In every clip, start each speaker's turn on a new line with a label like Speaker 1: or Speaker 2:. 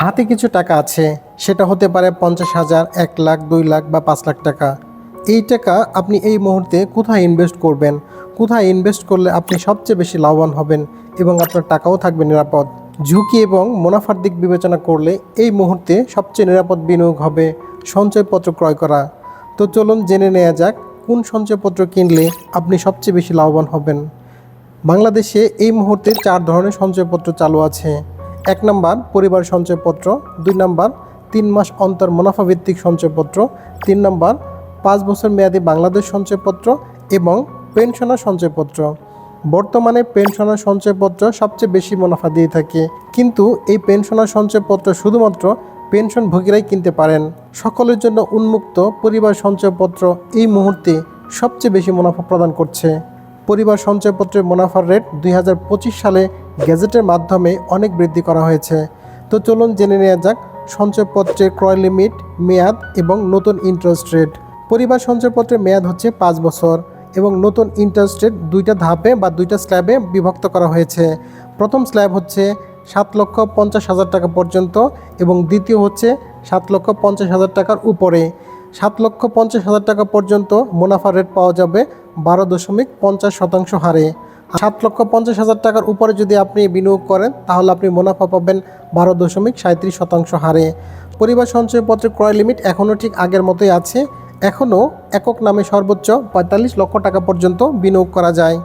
Speaker 1: হাতে কিছু টাকা আছে, সেটা হতে পারে পঞ্চাশ হাজার, এক লাখ, দুই লাখ বা পাঁচ লাখ টাকা। এই টাকা আপনি এই মুহূর্তে কোথায় ইনভেস্ট করবেন? কোথায় ইনভেস্ট করলে আপনি সবচেয়ে বেশি লাভবান হবেন এবং আপনার টাকাও থাকবে নিরাপদ? ঝুঁকি এবং মুনাফার দিক বিবেচনা করলে এই মুহূর্তে সবচেয়ে নিরাপদ বিনিয়োগ হবে সঞ্চয়পত্র ক্রয় করা। তো চলুন জেনে নেওয়া যাক, কোন সঞ্চয়পত্র কিনলে আপনি সবচেয়ে বেশি লাভবান হবেন? বাংলাদেশে এই মুহূর্তে চার ধরনের সঞ্চয়পত্র চালু আছে। এক নম্বর পরিবার সঞ্চয়পত্র দুই নম্বর তিন মাস অন্তর মুনাফা ভিত্তিক সঞ্চয়পত্র তিন নম্বর পাঁচ বছর মেয়াদী বাংলাদেশ সঞ্চয়পত্র এবং পেনশনার সঞ্চয়পত্র বর্তমানে পেনশনার সঞ্চয়পত্র সবচেয়ে বেশি মুনাফা দিয়ে থাকে। কিন্তু এই পেনশনার সঞ্চয়পত্র শুধুমাত্র পেনশনভোগীরাই কিনতে পারেন। সকলের জন্য উন্মুক্ত পরিবার সঞ্চয়পত্র এই মুহূর্তে সবচেয়ে বেশি মুনাফা প্রদান করছে। পরিবার সঞ্চয়পত্রের মুনাফার রেট দুই হাজার পঁচিশ সালে গেজেটের মাধ্যমে অনেক বৃদ্ধি করা হয়েছে। তো চলুন জেনে নেওয়া যাক সঞ্চয়পত্রের ক্রয় লিমিট, মেয়াদ এবং নতুন ইন্টারেস্ট রেট পরিবার সঞ্চয়পত্রের মেয়াদ হচ্ছে পাঁচ বছর এবং নতুন ইন্টারেস্ট রেট দুইটা ধাপে বা দুইটা স্ল্যাবে বিভক্ত করা হয়েছে। প্রথম স্ল্যাব হচ্ছে সাত লক্ষ পঞ্চাশ হাজার টাকা পর্যন্ত এবং দ্বিতীয় হচ্ছে সাত লক্ষ পঞ্চাশ হাজার টাকার উপরে। সাত লক্ষ পঞ্চাশ হাজার টাকা পর্যন্ত মুনাফা রেট পাওয়া যাবে বারো দশমিক পঞ্চাশ শতাংশ হারে। সাত লক্ষ পঞ্চাশ হাজার টাকার উপরে যদি আপনি বিনিয়োগ করেন, তাহলে আপনি মুনাফা পাবেন বারো দশমিক সাঁত্রিশ শতাংশ হারে। পরিবার সঞ্চয়পত্রের ক্রয় লিমিট এখনও ঠিক আগের মতোই আছে। এখনও একক নামে সর্বোচ্চ পঁয়তাল্লিশ লক্ষ টাকা পর্যন্ত বিনিয়োগ করা যায়।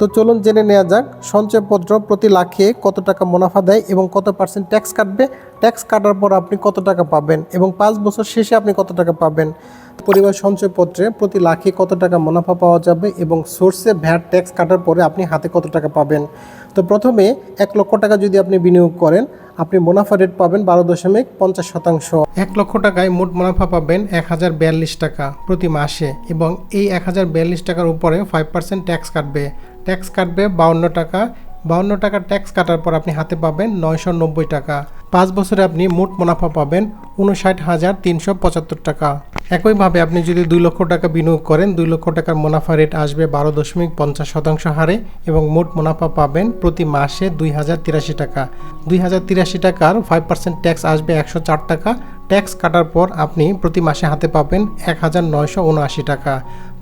Speaker 1: তো চলুন জেনে নেওয়া যাক। সঞ্চয়পত্র প্রতি লাখে কত টাকা মুনাফা দেয় এবং কত পার্সেন্ট ট্যাক্স কাটবে? ট্যাক্স কাটার পর আপনি কত টাকা পাবেন এবং পাঁচ বছর শেষে আপনি কত টাকা পাবেন? পরিবার সঞ্চয়পত্রে প্রতি লাখে কত টাকা মুনাফা পাওয়া যাবে এবং সোর্সে ভ্যাট ট্যাক্স কাটার পরে আপনি হাতে কত টাকা পাবেন? তো প্রথমে এক লক্ষ টাকা যদি আপনি বিনিয়োগ করেন আপনি মুনাফা রেট পাবেন বারো দশমিক পঞ্চাশ শতাংশ। এক লক্ষ টাকায় মোট মুনাফা পাবেন এক হাজার বিয়াল্লিশ টাকা প্রতি মাসে এবং এই এক হাজার বিয়াল্লিশ টাকার উপরে ফাইভ পার্সেন্ট ট্যাক্স কাটবে। ট্যাক্স কাটবে বাউন্ন টাকা। বাউন্ন টাকা ট্যাক্স কাটার পর আপনি হাতে পাবেন নয়শো নব্বই টাকা। পাঁচ বছরে আপনি মোট মুনাফা পাবেন উনষাট হাজার তিনশো পঁচাত্তর টাকা। একইভাবে আপনি যদি দুই লক্ষ টাকা বিনিয়োগ করেন, দুই লক্ষ টাকার মুনাফা রেট আসবে বারো দশমিক পঞ্চাশ শতাংশ হারে এবং মোট মুনাফা পাবেন প্রতি মাসে দুই হাজার তিরাশি টাকা। দুই হাজার তিরাশি টাকার ফাইভ পার্সেন্ট ট্যাক্স আসবে একশো চার টাকা। ট্যাক্স কাটার পর আপনি প্রতি মাসে হাতে পাবেন এক হাজার নয়শো উনআশি টাকা।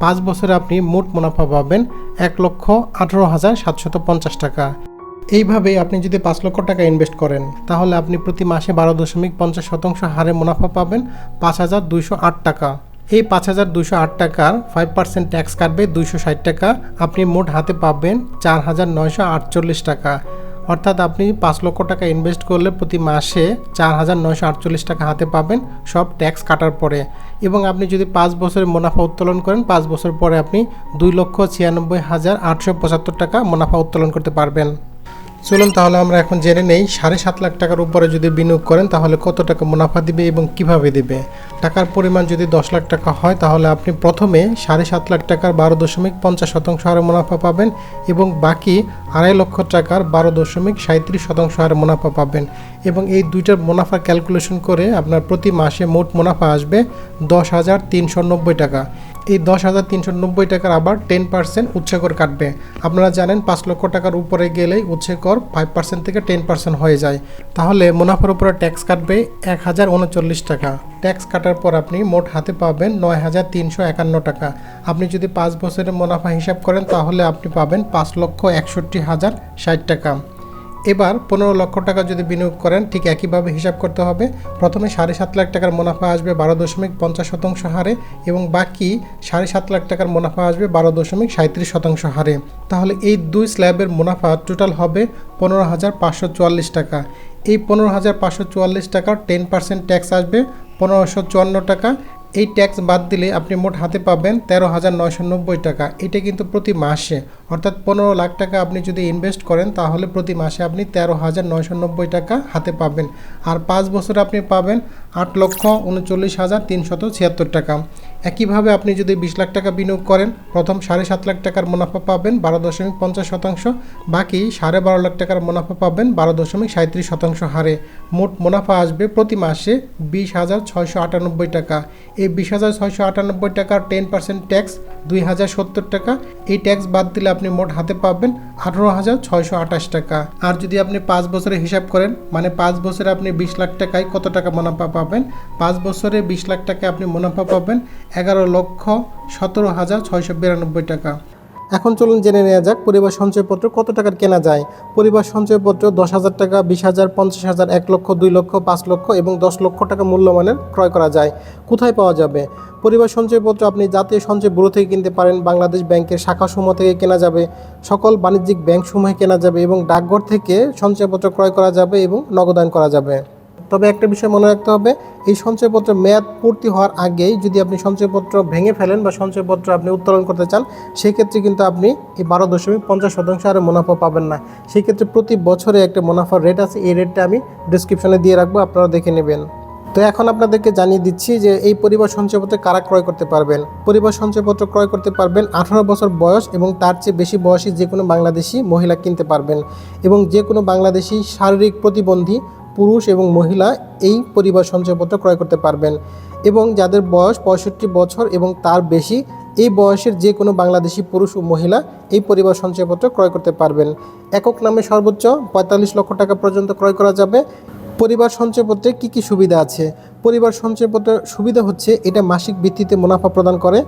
Speaker 1: পাঁচ বছরে আপনি মোট মুনাফা পাবেন এক লক্ষ আঠারো হাজার সাতশত পঞ্চাশ টাকা। এইভাবে আপনি যদি পাঁচ লক্ষ টাকা ইনভেস্ট করেন, তাহলে আপনি প্রতি মাসে বারো দশমিক পঞ্চাশ শতাংশ হারে মুনাফা পাবেন পাঁচ হাজার দুইশো আট টাকা। এই পাঁচ হাজার দুইশো আট টাকার ফাইভ পার্সেন্ট ট্যাক্স কাটবে দুইশো ষাট টাকা। আপনি মোট হাতে পাবেন চার হাজার নয়শো আটচল্লিশ টাকা। অর্থাৎ আপনি পাঁচ লক্ষ টাকা ইনভেস্ট করলে প্রতি মাসে চার হাজার নয়শো আটচল্লিশ টাকা হাতে পাবেন সব ট্যাক্স কাটার পরে। এবং আপনি যদি পাঁচ বছরের মুনাফা উত্তোলন করেন, পাঁচ বছর পরে আপনি দুই লক্ষ ছিয়ানব্বই হাজার আটশো পঁচাত্তর টাকা মুনাফা উত্তোলন করতে পারবেন। চলুন তাহলে আমরা এখন জেনে নেই, সাড়ে সাত লাখ টাকার উপরে যদি বিনিয়োগ করেন তাহলে কত টাকা মুনাফা দিবে এবং কীভাবে দিবে? টাকার পরিমাণ যদি দশ লাখ টাকা হয় তাহলে আপনি প্রথমে সাড়ে সাত লাখ টাকার বারো দশমিক পঞ্চাশ শতাংশ হারে মুনাফা পাবেন এবং বাকি আড়াই লক্ষ টাকার বারো দশমিক সাঁত্রিশ শতাংশ হারে মুনাফা পাবেন। এবং এই দুইটার মুনাফা ক্যালকুলেশন করে আপনার প্রতি মাসে মোট মুনাফা আসবে দশ হাজার তিনশো নব্বই টাকা। এই দশ হাজার তিনশো নব্বই টাকার আবার টেন পার্সেন্ট উচ্ছেকর কাটবে। আপনারা জানেন, পাঁচ লক্ষ টাকার উপরে গেলেই উৎসেকর ফাইভ পার্সেন্ট থেকে টেন পার্সেন্ট হয়ে যায়। তাহলে মুনাফার উপরে ট্যাক্স কাটবে এক হাজার উনচল্লিশ টাকা। ট্যাক্স কাটার পর আপনি মোট হাতে পাবেন নয় হাজার তিনশো একান্ন টাকা। আপনি যদি পাঁচ বছরের মুনাফা হিসাব করেন, তাহলে আপনি পাবেন পাঁচ লক্ষ একষট্টি হাজার ষাট টাকা। এবার পনেরো লক্ষ টাকা যদি বিনিয়োগ করেন, ঠিক একইভাবে হিসাব করতে হবে। প্রথমে সাড়ে সাত লাখ টাকার মুনাফা আসবে বারো দশমিক পঞ্চাশ শতাংশ হারে এবং বাকি সাড়ে সাত লাখ টাকার মুনাফা আসবে বারো দশমিক সাঁত্রিশ শতাংশ হারে। তাহলে এই দুই স্ল্যাবের মুনাফা টোটাল হবে পনেরো হাজার পাঁচশো চুয়াল্লিশ টাকা। এই পনেরো হাজার পাঁচশো চুয়াল্লিশ টাকার টেন পার্সেন্ট ট্যাক্স আসবে পনেরোশো চুয়ান্ন টাকা। এই ট্যাক্স বাদ দিলে আপনি মোট হাতে পাবেন তেরো হাজার নয়শো নব্বই টাকা। এটা কিন্তু প্রতি মাসে। অর্থাৎ পনেরো লাখ টাকা আপনি যদি ইনভেস্ট করেন, তাহলে প্রতি মাসে আপনি তেরো হাজার নয়শো নব্বই টাকা হাতে পাবেন। আর পাঁচ বছর আপনি পাবেন আট লক্ষ উনচল্লিশ হাজার তিনশত ছিয়াত্তর টাকা। একইভাবে আপনি যদি বিশ লাখ টাকা বিনিয়োগ করেন, প্রথম সাড়ে সাত লাখ টাকার মুনাফা পাবেন বারো দশমিক পঞ্চাশ শতাংশ, বাকি সাড়ে বারো লাখ টাকার মুনাফা পাবেন বারো দশমিক সাঁত্রিশ শতাংশ হারে। মোট মুনাফা আসবে প্রতি মাসে বিশ হাজার ছয়শো আটানব্বই টাকা। এই বিশ হাজার ছয়শো আটানব্বই টাকার টেন পার্সেন্ট ট্যাক্স দুই হাজার সত্তর টাকা। এই ট্যাক্স বাদ দিলে আপনি মোট হাতে পাবেন আঠারো হাজার ছয়শো আঠাশ টাকা। আর যদি আপনি পাঁচ বছরে হিসাব করেন মানে পাঁচ বছরে আপনি বিশ লাখ টাকায় কত টাকা মুনাফা পাবেন? পাঁচ বছরে বিশ লাখ টাকায় আপনি মুনাফা পাবেন এগারো লক্ষ সতেরো হাজার ছয়শো বিরানব্বই টাকা। এখন চলুন জেনে নেওয়া যাক পরিবার সঞ্চয়পত্র কত টাকার কেনা যায়। পরিবার সঞ্চয়পত্র দশ হাজার টাকা, বিশ হাজার, পঞ্চাশ হাজার, এক লক্ষ, দুই লক্ষ, পাঁচ লক্ষ এবং দশ লক্ষ টাকা মূল্যমানের ক্রয় করা যায়। কোথায় পাওয়া যাবে? পরিবার সঞ্চয়পত্র আপনি জাতীয় সঞ্চয় ব্যুরো থেকে কিনতে পারেন, বাংলাদেশ ব্যাংকের শাখাসমূহ থেকে কেনা যাবে, সকল বাণিজ্যিক ব্যাংকসমূহে কেনা যাবে এবং ডাকঘর থেকে সঞ্চয়পত্র ক্রয় করা যাবে এবং নগদান করা যাবে। তবে একটা বিষয় মনে রাখতে হবে, এই সঞ্চয়পত্রের মেয়াদ পূর্তি হওয়ার আগেই যদি আপনি সঞ্চয়পত্র ভেঙে ফেলেন বা সঞ্চয়পত্র আপনি উত্তোলন করতে চান, সেক্ষেত্রে কিন্তু আপনি এই বারো দশমিক পঞ্চাশ শতাংশ আরে মুনাফা পাবেন না। সেক্ষেত্রে প্রতি বছরে একটা মুনাফার রেট আছে, এই রেটটা আমি ডিসক্রিপশনে দিয়ে রাখব, আপনারা দেখে নেবেন। তো এখন আপনাদেরকে জানিয়ে দিচ্ছি যে এই পরিবার সঞ্চয়পত্র কারা ক্রয় করতে পারবেন? পরিবার সঞ্চয়পত্র ক্রয় করতে পারবেন আঠারো বছর বয়স এবং তার চেয়ে বেশি বয়সী যে কোনো বাংলাদেশি মহিলা কিনতে পারবেন এবং যে কোনো বাংলাদেশি শারীরিক প্রতিবন্ধী পুরুষ এবং মহিলা এই পরিবার সঞ্চয়পত্র ক্রয় করতে পারবেন এবং যাদের বয়স পঁয়ষট্টি বছর এবং তার বেশি, এই বয়সের যে কোনো বাংলাদেশি পুরুষ ও মহিলা এই পরিবার সঞ্চয়পত্র ক্রয় করতে পারবেন। একক নামে সর্বোচ্চ পঁয়তাল্লিশ লক্ষ টাকা পর্যন্ত ক্রয় করা যাবে। পরিবার সঞ্চয়পত্রে কি কি সুবিধা আছে? পরিবার সঞ্চয়পত্রের সুবিধা হচ্ছে, এটা মাসিক ভিত্তিতে মুনাফা প্রদান করে।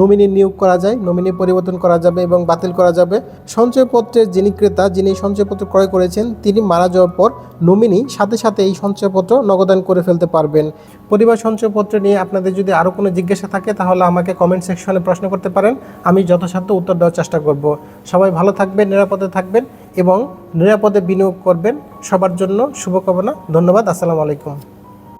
Speaker 1: নমিনি নিয়োগ করা যায়, নমিনি পরিবর্তন করা যাবে এবং বাতিল করা যাবে। সঞ্চয়পত্রের যিনি ক্রেতা, যিনি সঞ্চয়পত্র ক্রয় করেছেন, তিনি মারা যাওয়ার পর নমিনি সাথে সাথে এই সঞ্চয়পত্র নগদান করে ফেলতে পারবেন। পরিবার সঞ্চয়পত্র নিয়ে আপনাদের যদি আরও কোনো জিজ্ঞাসা থাকে, তাহলে আমাকে কমেন্ট সেকশনে প্রশ্ন করতে পারেন। আমি যথাসাধ্য উত্তর দেওয়ার চেষ্টা করব। সবাই ভালো থাকবেন, নিরাপদে থাকবেন এবং নিরাপদে বিনিয়োগ করবেন। সবার জন্য শুভকামনা, ধন্যবাদ, আসসালামু আলাইকুম।